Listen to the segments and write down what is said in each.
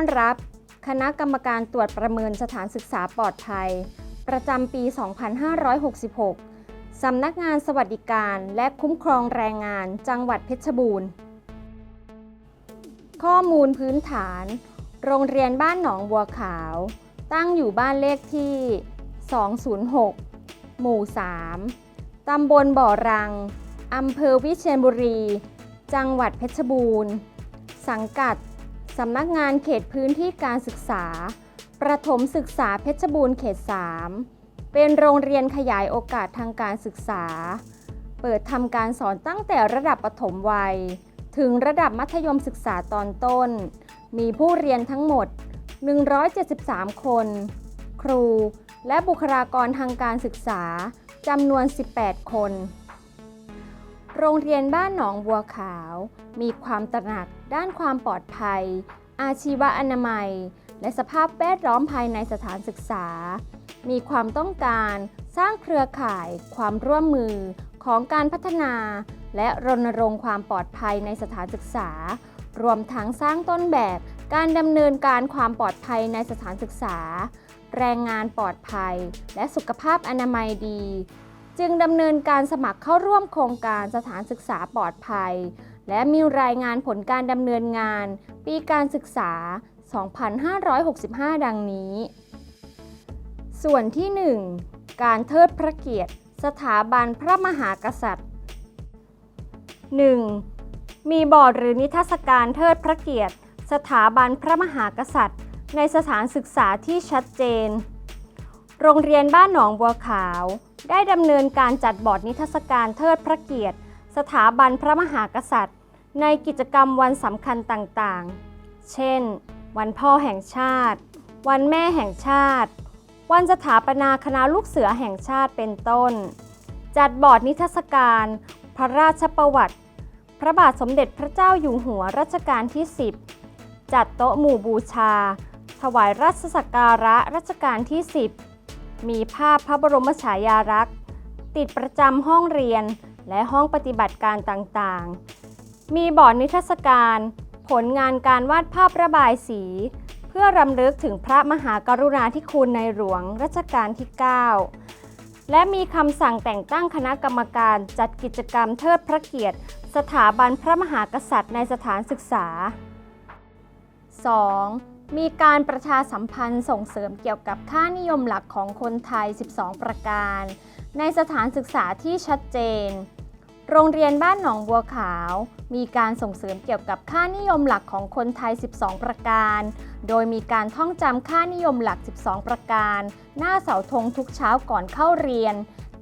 ้อนรับ คณะกรรมการตรวจประเมินสถานศึกษาปลอดภัย ประจำปี 2566 สำนักงานสวัสดิการและคุ้มครองแรงงานจังหวัดเพชรบูรณ์ ข้อมูลพื้นฐาน โรงเรียนบ้านหนองบัวขาว ตั้งอยู่บ้านเลขที่ 206 หมู่ 3 ตำบลบ่อรัง อำเภอวิเชียรบุรี จังหวัดเพชรบูรณ์ สังกัด สำนักงานเขตพื้นที่การศึกษา ประถมศึกษาเพชรบูรณ์เขต 3 เป็นโรงเรียนขยายโอกาสทางการศึกษา เปิดทำการสอนตั้งแต่ระดับประถมวัย ถึงระดับมัธยมศึกษาตอนต้น มีผู้เรียนทั้งหมด 173 คน ครู และบุคลากรทางการศึกษาจำนวน 18 คน โรงเรียนบ้านหนองบัวขาว มีความตระหนักด้านความปลอดภัย อาชีวอนามัย และสภาพแวดล้อมภายในสถานศึกษา มีความต้องการสร้างเครือข่ายความร่วมมือของการพัฒนา และรณรงค์ความปลอดภัยในสถานศึกษา รวมทั้งสร้างต้นแบบการดำเนินการความปลอดภัยในสถานศึกษา แรงงานปลอดภัย และสุขภาพอนามัยดี จึงดำเนินการสมัครเข้าร่วมโครงการสถานศึกษาปลอดภัย และมีรายงานผลการดำเนินงาน ปีการศึกษา 2565 ดังนี้ ส่วนที่ 1 การเทิดพระเกียรติ สถาบันพระมหากษัตริย์ 1. มีบอร์ดหรือนิทรรศการเทิดพระเกียรติ สถาบันพระมหากษัตริย์ ในสถานศึกษาที่ชัดเจน โรงเรียนบ้านหนองบัวขาว ได้ดำเนินการจัดบอร์ดนิทรรศการเทิดพระเกียรติ สถาบันพระมหากษัตริย์ ในกิจกรรมวันสำคัญต่างๆ เช่น วันพ่อแห่งชาติ วันแม่แห่งชาติ วันสถาปนาคณะลูกเสือแห่งชาติเป็นต้น จัดบอร์ดนิทรรศการ พระราชประวัติ พระบาทสมเด็จพระเจ้าอยู่หัวรัชกาลที่ 10 จัดโต๊ะหมู่บูชา ถวายรัชสักการะรัชกาลที่ 10 มีภาพพระบรมฉายาลักษณ์ ติดประจำห้องเรียนและห้องปฏิบัติการต่างๆ มีบอร์ดนิทรรศการ ผลงานการวาดภาพระบายสี เพื่อรำลึกถึงพระมหากรุณาธิคุณในหลวงรัชกาลที่ 9 และมีคำสั่งแต่งตั้งคณะกรรมการจัดกิจกรรมเทิดพระเกียรติ สถาบันพระมหากษัตริย์ในสถานศึกษา 2. มีการประชาสัมพันธ์ส่งเสริมเกี่ยวกับค่านิยมหลักของคนไทย 12 ประการ ในสถานศึกษาที่ชัดเจน โรงเรียนบ้านหนองบัวขาว มีการส่งเสริมเกี่ยวกับค่านิยมหลักของคนไทย 12 ประการ โดยมีการท่องจำค่านิยมหลัก 12 ประการ หน้าเสาธงทุกเช้าก่อนเข้าเรียน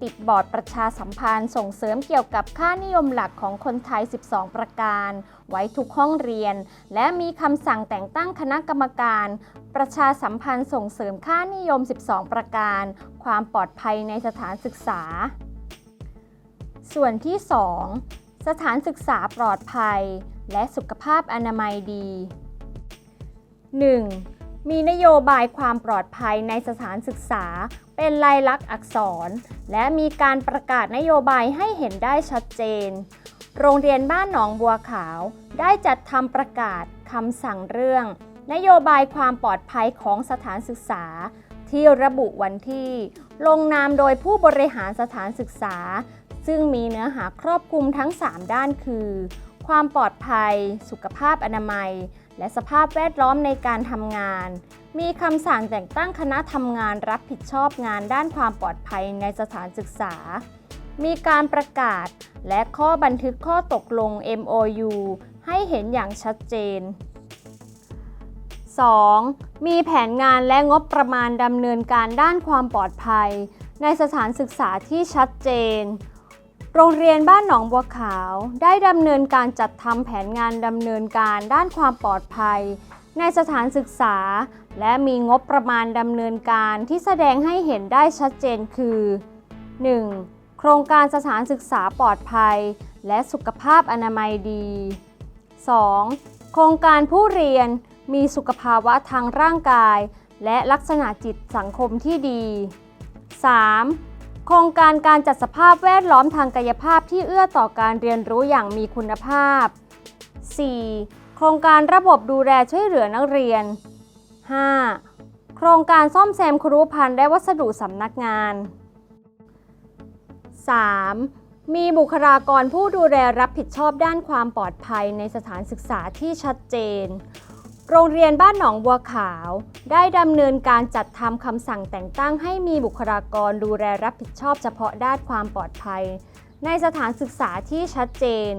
ติดบอร์ดประชาสัมพันธ์ส่งเสริมเกี่ยวกับค่านิยมหลักของคนไทย 12 ประการ ไว้ทุกห้องเรียน และมีคำสั่งแต่งตั้งคณะกรรมการ ประชาสัมพันธ์ส่งเสริมค่านิยม 12 ประการ ความปลอดภัยในสถานศึกษา ส่วนที่ 2 สถานศึกษาปลอดภัย และสุขภาพอนามัยดี 1. มีนโยบายความปลอดภัยในสถานศึกษา เป็นลายลักษณ์อักษร และมีการประกาศนโยบายให้เห็นได้ชัดเจน โรงเรียนบ้านหนองบัวขาว ได้จัดทำประกาศคำสั่งเรื่อง นโยบายความปลอดภัยของสถานศึกษา ที่ระบุวันที่ ลงนามโดยผู้บริหารสถานศึกษา ซึ่งมีเนื้อหาครอบคลุมทั้ง 3 ด้านคือ ความปลอดภัย สุขภาพอนามัย และสภาพแวดล้อมในการทำงาน มีคำสั่งแต่งตั้งคณะทำงานรับผิดชอบงานด้านความปลอดภัยในสถานศึกษา มีการประกาศ และข้อบันทึกข้อตกลง MOU ให้เห็นอย่างชัดเจน 2. มีแผนงานและงบประมาณดำเนินการด้านความปลอดภัย ในสถานศึกษาที่ชัดเจน โรงเรียนบ้านหนองบัวขาวได้ดำเนินการจัดทำแผนงานดำเนินการด้านความปลอดภัย ในสถานศึกษา และมีงบประมาณดำเนินการที่แสดงให้เห็นได้ชัดเจนคือ 1. โครงการสถานศึกษาปลอดภัย และสุขภาพอนามัยดี 2. โครงการผู้เรียนมีสุขภาวะทางร่างกาย และลักษณะจิตสังคมที่ดี 3. โครงการการจัดสภาพแวดล้อมทางกายภาพที่เอื้อต่อการเรียนรู้อย่างมีคุณภาพ 4. โครงการระบบดูแลช่วยเหลือนักเรียน 5. โครงการซ่อมแซมครุภัณฑ์และวัสดุสำนักงาน 3. มีบุคลากรผู้ดูแลรับผิดชอบด้านความปลอดภัยในสถานศึกษาที่ชัดเจน โรงเรียนบ้านหนองบัวขาว ได้ดำเนินการจัดทำคำสั่งแต่งตั้งให้มีบุคลากรดูแลรับผิดชอบเฉพาะด้านความปลอดภัย ในสถานศึกษาที่ชัดเจน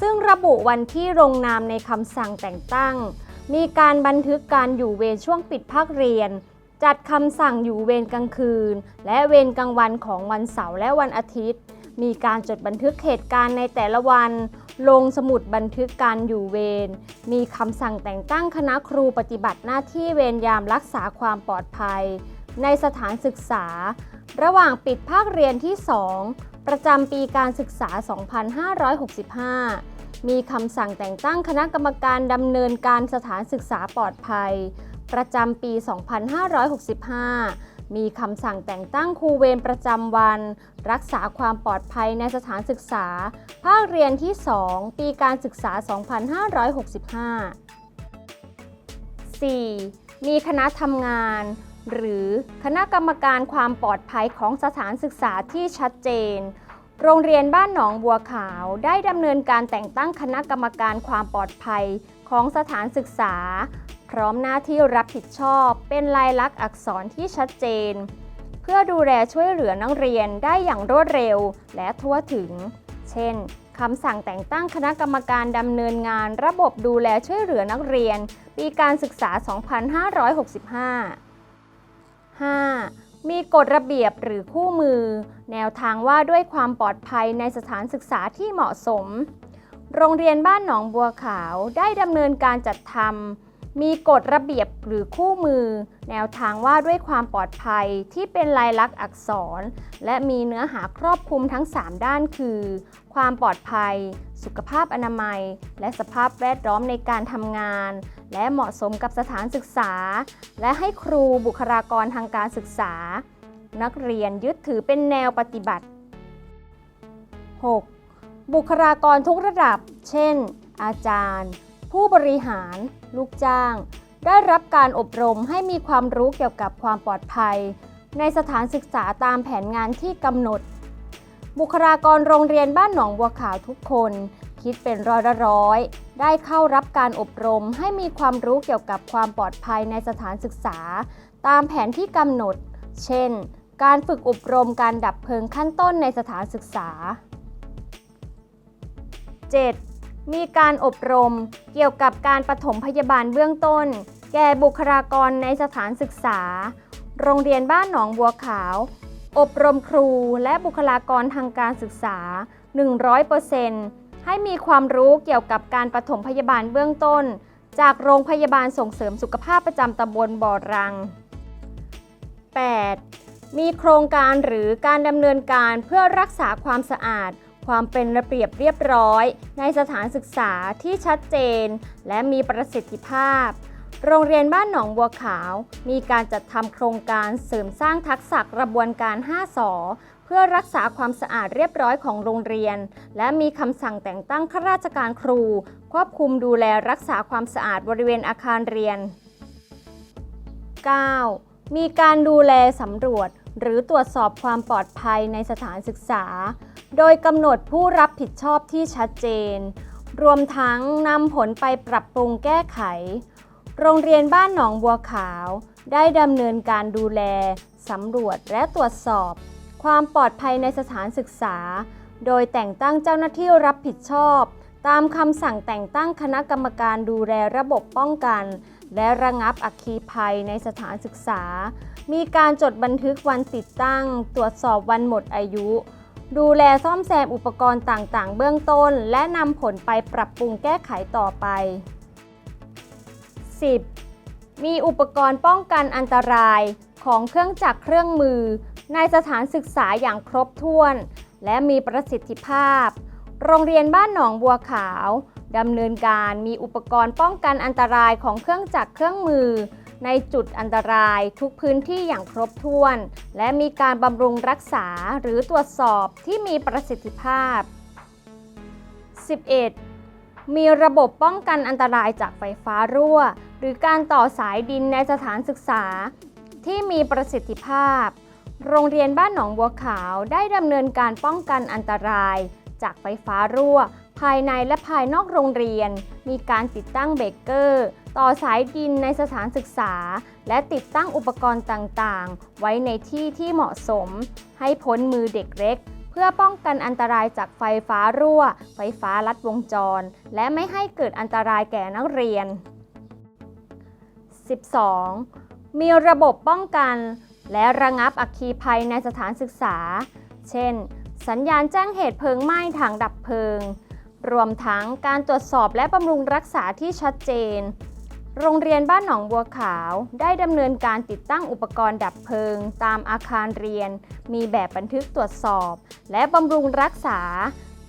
ซึ่งระบุวันที่ลงนามในคำสั่งแต่งตั้ง มีการบันทึกการอยู่เวรช่วงปิดภาคเรียน จัดคำสั่งอยู่เวรกลางคืน และเวรกลางวันของวันเสาร์และวันอาทิตย์ มีการจดบันทึกเหตุการณ์ในแต่ละวัน ลงสมุดบันทึกการอยู่เวร มีคำสั่งแต่งตั้งคณะครูปฏิบัติหน้าที่เวรยามรักษาความปลอดภัย ในสถานศึกษา ระหว่างปิดภาคเรียนที่ 2 ประจำปีการศึกษา 2565 มีคำสั่งแต่งตั้งคณะกรรมการดำเนินการสถานศึกษาปลอดภัย ประจำปี 2565 มีคำสั่งแต่งตั้งครูเวรประจำวัน รักษาความปลอดภัยในสถานศึกษา ภาคเรียนที่ 2 ปีการศึกษา 2565 4. มีคณะทำงาน หรือคณะกรรมการความปลอดภัยของสถานศึกษาที่ชัดเจนโรงเรียนบ้านหนองบัวขาวได้ดำเนินการแต่งตั้งคณะกรรมการความปลอดภัยของสถานศึกษา พร้อมหน้าที่รับผิดชอบ เป็นลายลักษณ์อักษรที่ชัดเจน เพื่อดูแลช่วยเหลือนักเรียนได้อย่างรวดเร็วและทั่วถึง เช่นคำสั่งแต่งตั้งคณะกรรมการดำเนินงานระบบดูแลช่วยเหลือนักเรียน ปีการศึกษา 2565 5. มีกฎระเบียบหรือคู่มือ แนวทางว่าด้วยความปลอดภัยในสถานศึกษาที่เหมาะสม โรงเรียนบ้านหนองบัวขาวได้ดำเนินการจัดทำ มีกฎระเบียบหรือคู่มือ แนวทางว่าด้วยความปลอดภัยที่เป็นลายลักษณ์อักษร และมีเนื้อหาครอบคลุมทั้ง 3 ด้านคือ ความปลอดภัย สุขภาพอนามัย และสภาพแวดล้อมในการทำงาน และเหมาะสมกับสถานศึกษา และให้ครูบุคลากรทางการศึกษา นักเรียนยึดถือเป็นแนวปฏิบัติ 6. บุคลากรทุกระดับ เช่น อาจารย์ ผู้บริหาร ลูกจ้าง ได้รับการอบรมให้มีความรู้เกี่ยวกับความปลอดภัย ในสถานศึกษาตามแผนงานที่กำหนด บุคลากรโรงเรียนบ้านหนองบัวขาวทุกคน คิดเป็นร้อยละร้อย ได้เข้ารับการอบรมให้มีความรู้เกี่ยวกับความปลอดภัยในสถานศึกษา ตามแผนที่กำหนด เช่น การฝึกอบรมการดับเพลิงขั้นต้นในสถานศึกษา 7. มีการอบรมเกี่ยวกับการปฐมพยาบาลเบื้องต้น แก่บุคลากรในสถานศึกษา โรงเรียนบ้านหนองบัวขาว อบรมครูและบุคลากรทางการศึกษา 100%ให้มีความรู้เกี่ยวกับการปฐมพยาบาลเบื้องต้น จากโรงพยาบาลส่งเสริมสุขภาพประจำตำบลบ่อรัง 8. มีโครงการหรือการดำเนินการเพื่อรักษาความสะอาด ความเป็นระเบียบเรียบร้อย ในสถานศึกษาที่ชัดเจน และมีประสิทธิภาพ โรงเรียนบ้านหนองบัวขาว มีการจัดทำโครงการเสริมสร้างทักษะกระบวนการ 5สอเพื่อรักษาความสะอาดเรียบร้อยของโรงเรียน และมีคำสั่งแต่งตั้งข้าราชการครู ควบคุมดูแลรักษาความสะอาดบริเวณอาคารเรียน 9. มีการดูแลสำรวจ หรือตรวจสอบความปลอดภัยในสถานศึกษา โดยกำหนดผู้รับผิดชอบที่ชัดเจน รวมทั้งนำผลไปปรับปรุงแก้ไข โรงเรียนบ้านหนองบัวขาว ได้ดำเนินการดูแลสำรวจและตรวจสอบ ความปลอดภัยในสถานศึกษา โดยแต่งตั้งเจ้าหน้าที่รับผิดชอบ ตามคำสั่งแต่งตั้งคณะกรรมการดูแลระบบป้องกัน และระงับอัคคีภัยในสถานศึกษา มีการจดบันทึกวันติดตั้ง ตรวจสอบวันหมดอายุ ดูแลซ่อมแซมอุปกรณ์ต่างๆ เบื้องต้น และนำผลไปปรับปรุงแก้ไขต่อไป 10. มีอุปกรณ์ป้องกันอันตรายของเครื่องจักรเครื่องมือ ในสถานศึกษาอย่างครบถ้วน และมีประสิทธิภาพ โรงเรียนบ้านหนองบัวขาวดำเนินการมีอุปกรณ์ป้องกันอันตรายของเครื่องจักรเครื่องมือ ในจุดอันตรายทุกพื้นที่อย่างครบถ้วน และมีการบำรุงรักษาหรือตรวจสอบที่มีประสิทธิภาพ 11. มีระบบป้องกันอันตรายจากไฟฟ้ารั่ว หรือการต่อสายดินในสถานศึกษา ที่มีประสิทธิภาพ โรงเรียนบ้านหนองบัวขาวได้ดำเนินการป้องกันอันตรายจากไฟฟ้ารั่ว ภายในและภายนอกโรงเรียน มีการติดตั้งเบรกเกอร์ ต่อสายดินในสถานศึกษา และติดตั้งอุปกรณ์ต่างๆ ไว้ในที่ที่เหมาะสม ให้พ้นมือเด็กเล็ก เพื่อป้องกันอันตรายจากไฟฟ้ารั่ว ไฟฟ้าลัดวงจร และไม่ให้เกิดอันตรายแก่นักเรียน 12. มีระบบป้องกัน และระงับอัคคีภัยในสถานศึกษา เช่น สัญญาณแจ้งเหตุเพลิงไหม้ถังดับเพลิง รวมทั้งการตรวจสอบและบำรุงรักษาที่ชัดเจน โรงเรียนบ้านหนองบัวขาวได้ดำเนินการติดตั้งอุปกรณ์ดับเพลิง ตามอาคารเรียน มีแบบบันทึกตรวจสอบ และบำรุงรักษา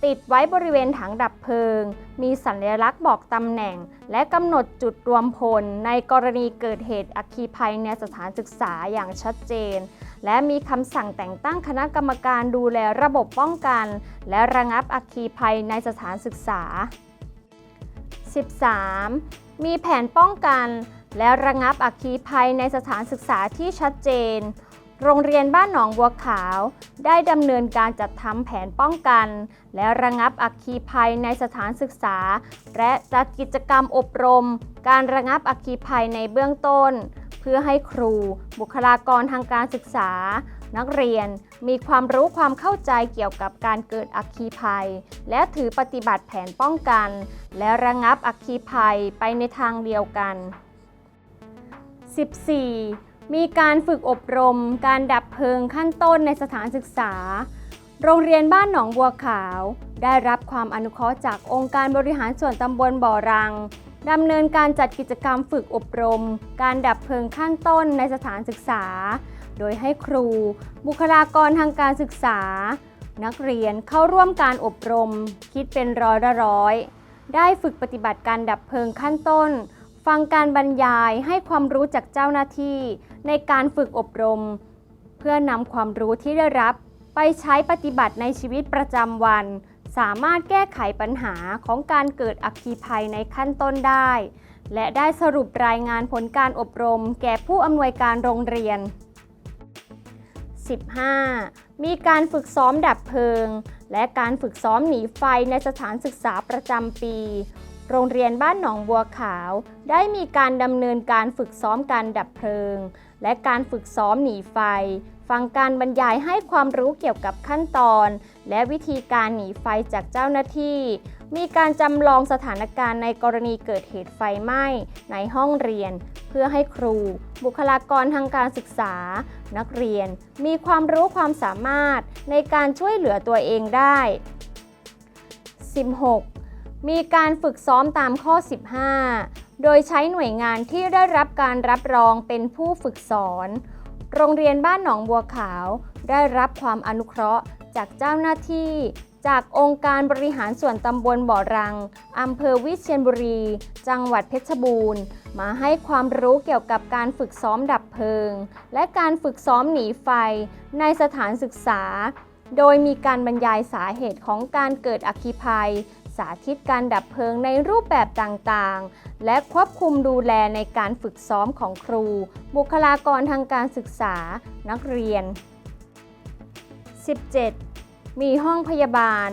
ติดไว้บริเวณถังดับเพลิง มีสัญลักษณ์บอกตำแหน่ง และกำหนดจุดรวมพล ในกรณีเกิดเหตุอัคคีภัยในสถานศึกษาอย่างชัดเจน และมีคำสั่งแต่งตั้งคณะกรรมการดูแลระบบป้องกัน และระงับอัคคีภัยในสถานศึกษา 13. มีแผนป้องกัน และระงับอัคคีภัยในสถานศึกษาที่ชัดเจน โรงเรียนบ้านหนองบัวขาว ได้ดำเนินการจัดทำแผนป้องกัน และระงับอัคคีภัยในสถานศึกษา และจัดกิจกรรมอบรม การระงับอัคคีภัยในเบื้องต้น เพื่อให้ครู บุคลากรทางการศึกษา นักเรียนมีความรู้ความเข้าใจเกี่ยวกับการเกิดอัคคีภัย และถือปฏิบัติแผนป้องกัน และระงับอัคคีภัยไปในทางเดียวกัน 14. มีการฝึกอบรม การดับเพลิงขั้นต้นในสถานศึกษา โรงเรียนบ้านหนองบัวขาว ได้รับความอนุเคราะห์จากองค์การบริหารส่วนตำบลบ่อรัง ดำเนินการจัดกิจกรรมฝึกอบรม การดับเพลิงขั้นต้นในสถานศึกษา โดยให้ครู บุคลากรทางการศึกษา นักเรียนเข้าร่วมการอบรม คิดเป็นร้อยละร้อย ได้ฝึกปฏิบัติการดับเพลิงขั้นต้น ฟังการบรรยายให้ความรู้จากเจ้าหน้าที่ ในการฝึกอบรม เพื่อนำความรู้ที่ได้รับ ไปใช้ปฏิบัติในชีวิตประจำวัน สามารถแก้ไขปัญหาของการเกิดอัคคีภัยในขั้นต้นได้ และได้สรุปรายงานผลการอบรม แก่ผู้อำนวยการโรงเรียน 15. มีการฝึกซ้อมดับเพลิง และการฝึกซ้อมหนีไฟในสถานศึกษาประจำปี โรงเรียนบ้านหนองบัวขาว ได้มีการดำเนินการฝึกซ้อมการดับเพลิง และการฝึกซ้อมหนีไฟ ฟังการบรรยายให้ความรู้เกี่ยวกับขั้นตอน และวิธีการหนีไฟจากเจ้าหน้าที่ มีการจำลองสถานการณ์ในกรณีเกิดเหตุไฟไหม้ในห้องเรียน เพื่อให้ครู บุคลากรทางการศึกษา นักเรียน มีความรู้ความสามารถในการช่วยเหลือตัวเองได้ 16. มีการฝึกซ้อมตามข้อ 15 โดยใช้หน่วยงานที่ได้รับการรับรองเป็นผู้ฝึกสอน โรงเรียนบ้านหนองบัวขาว ได้รับความอนุเคราะห์จากเจ้าหน้าที่ จากองค์การบริหารส่วนตำบลบ่อรัง อำเภอวิเชียรบุรี จังหวัดเพชรบูรณ์ มาให้ความรู้เกี่ยวกับการฝึกซ้อมดับเพลิง และการฝึกซ้อมหนีไฟในสถานศึกษา โดยมีการบรรยายสาเหตุของการเกิดอัคคีภัย สาธิตการดับเพลิงในรูปแบบต่างๆ และควบคุมดูแลในการฝึกซ้อมของครู บุคลากรทางการศึกษา นักเรียน 17. มีห้องพยาบาล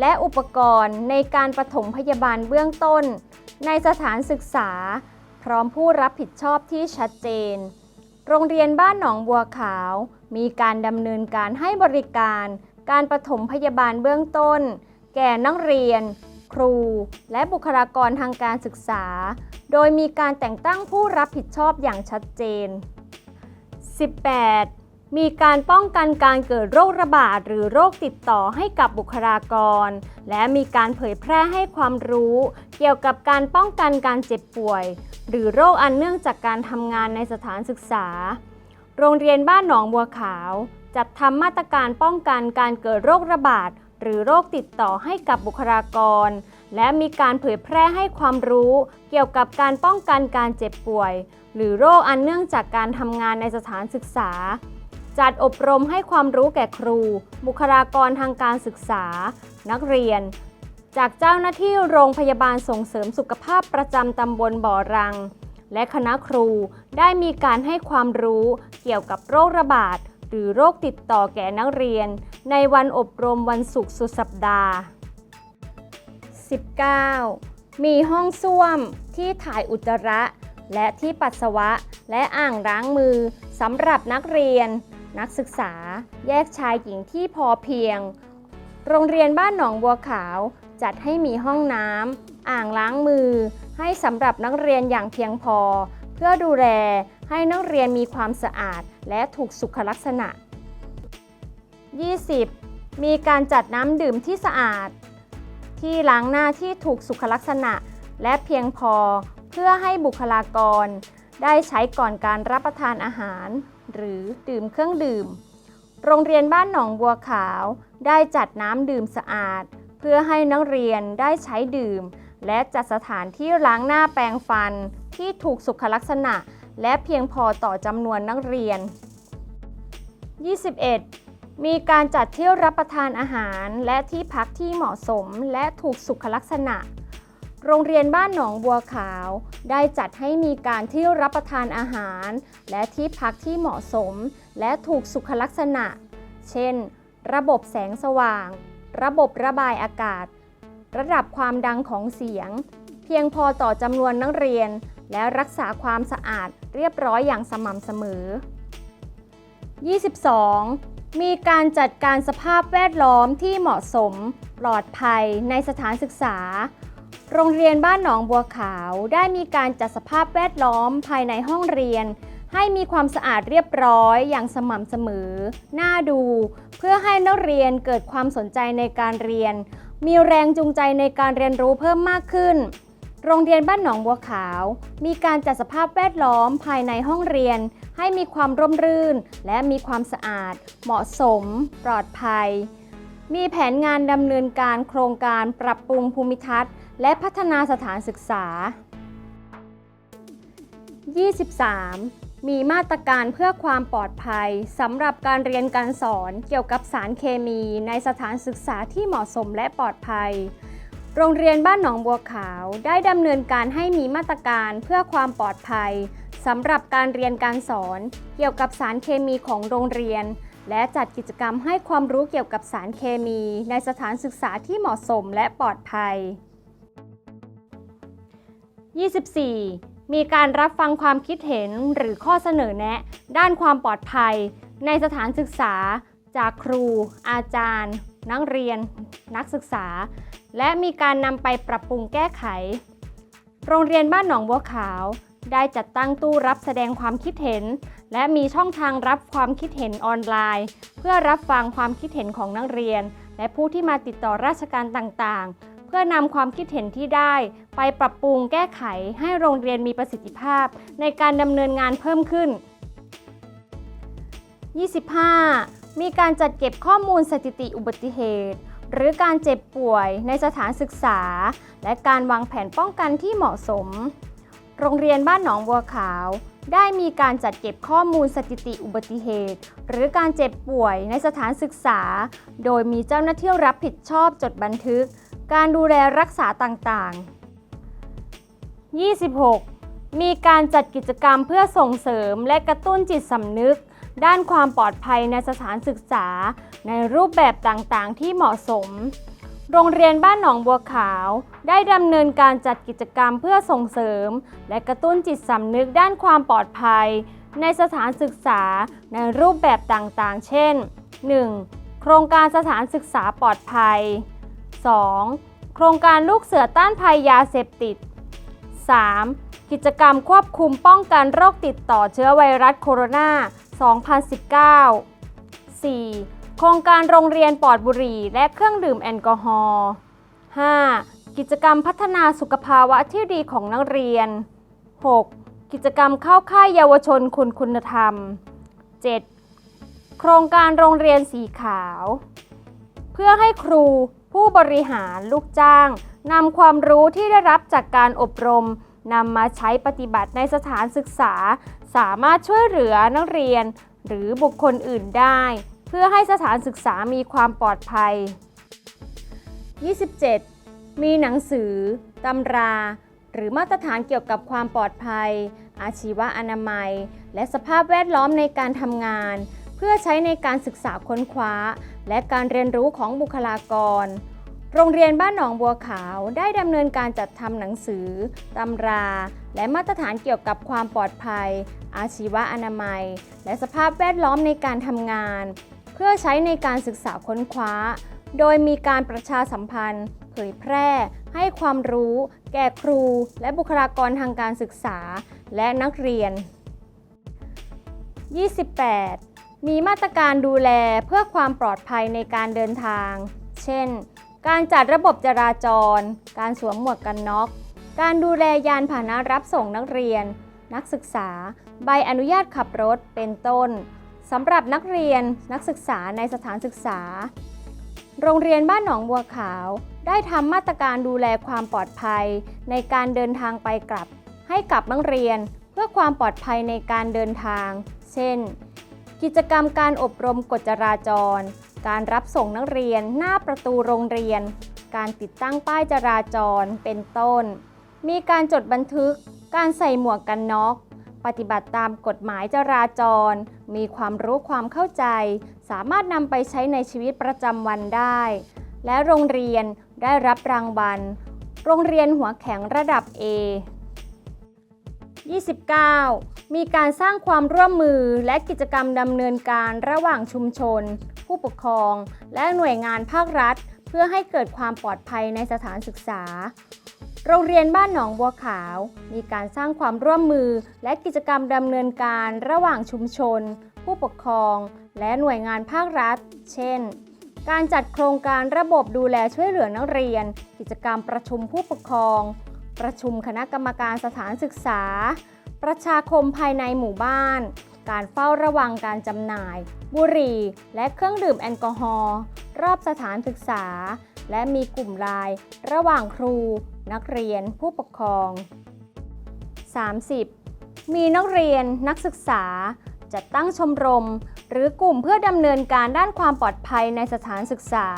และอุปกรณ์ในการปฐมพยาบาลเบื้องต้น ในสถานศึกษา พร้อมผู้รับผิดชอบที่ชัดเจน โรงเรียนบ้านหนองบัวขาว มีการดำเนินการให้บริการ การปฐมพยาบาลเบื้องต้น แก่นักเรียน ครู และบุคลากรทางการศึกษา โดยมีการแต่งตั้งผู้รับผิดชอบอย่างชัดเจน 18. มีการป้องกันการเกิดโรคระบาดหรือโรคติดต่อให้กับบุคลากร และมีการเผยแพร่ให้ความรู้ เกี่ยวกับการป้องกันการเจ็บป่วย หรือโรคอันเนื่องจากการทำงานในสถานศึกษา โรงเรียนบ้านหนองบัวขาว จัดทำมาตรการป้องกันการเกิดโรคระบาด หรือโรคติดต่อให้กับบุคลากร และมีการเผยแพร่ให้ความรู้เกี่ยวกับการป้องกันการเจ็บป่วย หรือโรคอันเนื่องจากการทำงานในสถานศึกษา จัดอบรมให้ความรู้แก่ครู บุคลากรทางการศึกษา นักเรียน จากเจ้าหน้าที่โรงพยาบาลส่งเสริมสุขภาพประจำตำบลบ่อรัง และคณะครูได้มีการให้ความรู้เกี่ยวกับโรคระบาด หรือโรคติดต่อแก่นักเรียน ในวันอบรมวันศุกร์สุดสัปดาห์ 19. มีห้องส้วมที่ถ่ายอุจจาระ และที่ปัสสาวะ และอ่างล้างมือสำหรับนักเรียน นักศึกษา แยกชายหญิงที่พอเพียง โรงเรียนบ้านหนองบัวขาวจัดให้มีห้องน้ำอ่างล้างมือ ให้สำหรับนักเรียนอย่างเพียงพอ พื่อดูแลให้นักเรียนมีความสะอาดและถูกสุขลักษณะ 20. มีการจัดน้ำดื่มที่สะอาด ที่ล้างหน้าที่ถูกสุขลักษณะ และเพียงพอเพื่อให้บุคลากร ได้ใช้ก่อนการรับประทานอาหาร หรือดื่มเครื่องดื่ม โรงเรียนบ้านหนองบัวขาวได้จัดน้ำดื่มสะอาด เพื่อให้นักเรียนได้ใช้ดื่ม และจัดสถานที่ล้างหน้าแปรงฟัน ที่ถูกสุขลักษณะ และเพียงพอต่อจำนวนนักเรียน 21. มีการจัดเที่ยวรับประทานอาหาร และที่พักที่เหมาะสมและถูกสุขลักษณะ โรงเรียนบ้านหนองบัวขาว ได้จัดให้มีการเที่ยวรับประทานอาหาร และที่พักที่เหมาะสม และถูกสุขลักษณะ เช่น ระบบแสงสว่าง ระบบระบายอากาศ ระดับความดังของเสียง เพียงพอต่อจำนวนนักเรียน และรักษาความสะอาดเรียบร้อยอย่างสม่ำเสมอ 22. มีการจัดการสภาพแวดล้อมที่เหมาะสม ปลอดภัยในสถานศึกษา โรงเรียนบ้านหนองบัวขาวได้มีการจัดสภาพแวดล้อมภายในห้องเรียน ให้มีความสะอาดเรียบร้อยอย่างสม่ำเสมอ น่าดู เพื่อให้นักเรียนเกิดความสนใจในการเรียน มีแรงจูงใจในการเรียนรู้เพิ่มมากขึ้น โรงเรียนบ้านหนองบัวขาว มีการจัดสภาพแวดล้อมภายในห้องเรียน ให้มีความร่มรื่น และมีความสะอาด เหมาะสม ปลอดภัย มีแผนงานดำเนินการโครงการปรับปรุงภูมิทัศน์ และพัฒนาสถานศึกษา 23. มีมาตรการเพื่อความปลอดภัยสำหรับการเรียนการสอนเกี่ยวกับสารเคมีในสถานศึกษาที่เหมาะสมและปลอดภัย โรงเรียนบ้านหนองบัวขาวได้ดำเนินการให้มีมาตรการเพื่อความปลอดภัยสำหรับการเรียนการสอน เกี่ยวกับสารเคมีของโรงเรียน และจัดกิจกรรมให้ความรู้เกี่ยวกับสารเคมี ในสถานศึกษาที่เหมาะสมและปลอดภัย 24. มีการรับฟังความคิดเห็นหรือข้อเสนอแนะ ด้านความปลอดภัย ในสถานศึกษา จากครู อาจารย์ นักเรียน นักศึกษา และมีการนำไปปรับปรุงแก้ไข โรงเรียนบ้านหนองบัวขาว ได้จัดตั้งตู้รับแสดงความคิดเห็น และมีช่องทางรับความคิดเห็นออนไลน์ เพื่อรับฟังความคิดเห็นของนักเรียน และผู้ที่มาติดต่อราชการต่างๆ เพื่อนำความคิดเห็นที่ได้ ไปปรับปรุงแก้ไขให้โรงเรียนมีประสิทธิภาพ ในการดำเนินงานเพิ่มขึ้น 25. มีการจัดเก็บข้อมูลสถิติอุบัติเหตุ หรือการเจ็บป่วยในสถานศึกษา และการวางแผนป้องกันที่เหมาะสม โรงเรียนบ้านหนองบัวขาว ได้มีการจัดเก็บข้อมูลสถิติอุบัติเหตุ หรือการเจ็บป่วยในสถานศึกษา โดยมีเจ้าหน้าที่รับผิดชอบจดบันทึก การดูแลรักษาต่างๆ 26. มีการจัดกิจกรรมเพื่อส่งเสริมและกระตุ้นจิตสำนึก ด้านความปลอดภัยในสถานศึกษา ในรูปแบบต่างๆ ที่เหมาะสม โรงเรียนบ้านหนองบัวขาว ได้ดำเนินการจัดกิจกรรมเพื่อส่งเสริม และกระตุ้นจิตสำนึกด้านความปลอดภัย ในสถานศึกษา ในรูปแบบต่างๆ เช่น 1. โครงการสถานศึกษาปลอดภัย 2. โครงการลูกเสือต้านภัยยาเสพติด 3. กิจกรรมควบคุมป้องกันโรคติดต่อเชื้อไวรัสโคโรนา 2019 4. โครงการโรงเรียนปลอดบุหรี่และเครื่องดื่มแอลกอฮอล์ 5. กิจกรรมพัฒนาสุขภาวะที่ดีของนักเรียน 6. กิจกรรมเข้าค่ายเยาวชนคุณคุณธรรม 7. โครงการโรงเรียนสีขาว เพื่อให้ครูผู้บริหารลูกจ้างนำความรู้ที่ได้รับจากการอบรมนำมาใช้ปฏิบัติในสถานศึกษา สามารถช่วยเหลือนักเรียน หรือบุคคลอื่นได้ เพื่อให้สถานศึกษามีความปลอดภัย 27. มีหนังสือ ตำรา หรือมาตรฐานเกี่ยวกับความปลอดภัย อาชีวะอนามัย และสภาพแวดล้อมในการทำงาน เพื่อใช้ในการศึกษาค้นคว้า และการเรียนรู้ของบุคลากร โรงเรียนบ้านหนองบัวขาวได้ดำเนินการจัดทำหนังสือ ตำรา และมาตรฐานเกี่ยวกับความปลอดภัย อาชีวะอนามัย และสภาพแวดล้อมในการทำงาน เพื่อใช้ในการศึกษาค้นคว้า โดยมีการประชาสัมพันธ์ เผยแพร่ ให้ความรู้ แก่ครู และบุคลากรทางการศึกษา และนักเรียน 28. มีมาตรการดูแลเพื่อความปลอดภัยในการเดินทาง เช่น การจัดระบบจราจร การสวมหมวกกันน็อก การดูแลยานพาหนะรับส่งนักเรียน นักศึกษา ใบอนุญาตขับรถเป็นต้นสำหรับนักเรียนนักศึกษาในสถานศึกษา โรงเรียนบ้านหนองบัวขาว ได้ทำมาตรการดูแลความปลอดภัย ในการเดินทางไปกลับ ให้กับนักเรียนเพื่อความปลอดภัยในการเดินทาง เช่น กิจกรรมการอบรมกฎจราจร การรับส่งนักเรียนหน้าประตูโรงเรียน การติดตั้งป้ายจราจรเป็นต้น มีการจดบันทึก การใส่หมวกกันน็อก ปฏิบัติตามกฎหมายจราจร มีความรู้ความเข้าใจ สามารถนำไปใช้ในชีวิตประจำวันได้ และโรงเรียนได้รับรางวัล โรงเรียนหัวแข็งระดับ A 29. มีการสร้างความร่วมมือและกิจกรรมดำเนินการระหว่างชุมชน ผู้ปกครอง และหน่วยงานภาครัฐ เพื่อให้เกิดความปลอดภัยในสถานศึกษา โรงเรียนบ้านหนองบัวขาว มีการสร้างความร่วมมือและกิจกรรมดำเนินการระหว่างชุมชน ผู้ปกครอง และหน่วยงานภาครัฐ เช่น การจัดโครงการระบบดูแลช่วยเหลือนักเรียน กิจกรรมประชุมผู้ปกครอง ประชุมคณะกรรมการสถานศึกษา ประชาคมภายในหมู่บ้าน การเฝ้าระวังการจำหน่าย บุหรี่ และเครื่องดื่มแอลกอฮอล์รอบสถานศึกษา และมีกลุ่มไลน์ระหว่างครู นักเรียนผู้ปกครอง 30. มีนักเรียนนักศึกษา จัดตั้งชมรม หรือกลุ่มเพื่อดำเนินการด้านความปลอดภัยในสถานศึกษา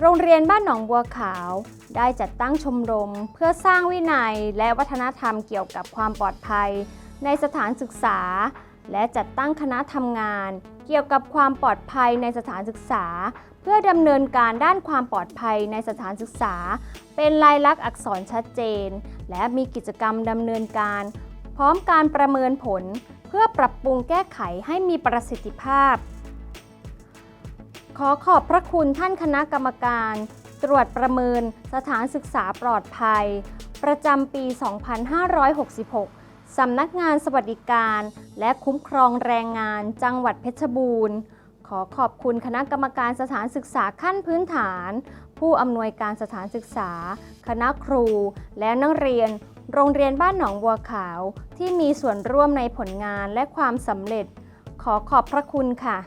โรงเรียนบ้านหนองบัวขาว ได้จัดตั้งชมรม เพื่อสร้างวินัยและวัฒนธรรมเกี่ยวกับความปลอดภัย ในสถานศึกษา และจัดตั้งคณะทำงาน เกี่ยวกับความปลอดภัยในสถานศึกษา พื่อดำเนินการด้านความปลอดภัยในสถานศึกษา เป็นลายลักษณ์อักษรชัดเจน และมีกิจกรรมดำเนินการ พร้อมการประเมินผล เพื่อปรับปรุงแก้ไขให้มีประสิทธิภาพ ขอขอบพระคุณท่านคณะกรรมการ ตรวจประเมินสถานศึกษาปลอดภัย ประจำปี 2566สำนักงานสวัสดิการ และคุ้มครองแรงงานจังหวัดเพชรบูรณ์ ขอขอบคุณคณะกรรมการสถานศึกษาขั้นพื้นฐาน ผู้อำนวยการสถานศึกษา คณะครู และนักเรียน โรงเรียนบ้านหนองบัวขาว ที่มีส่วนร่วมในผลงานและความสำเร็จ ขอขอบพระคุณค่ะ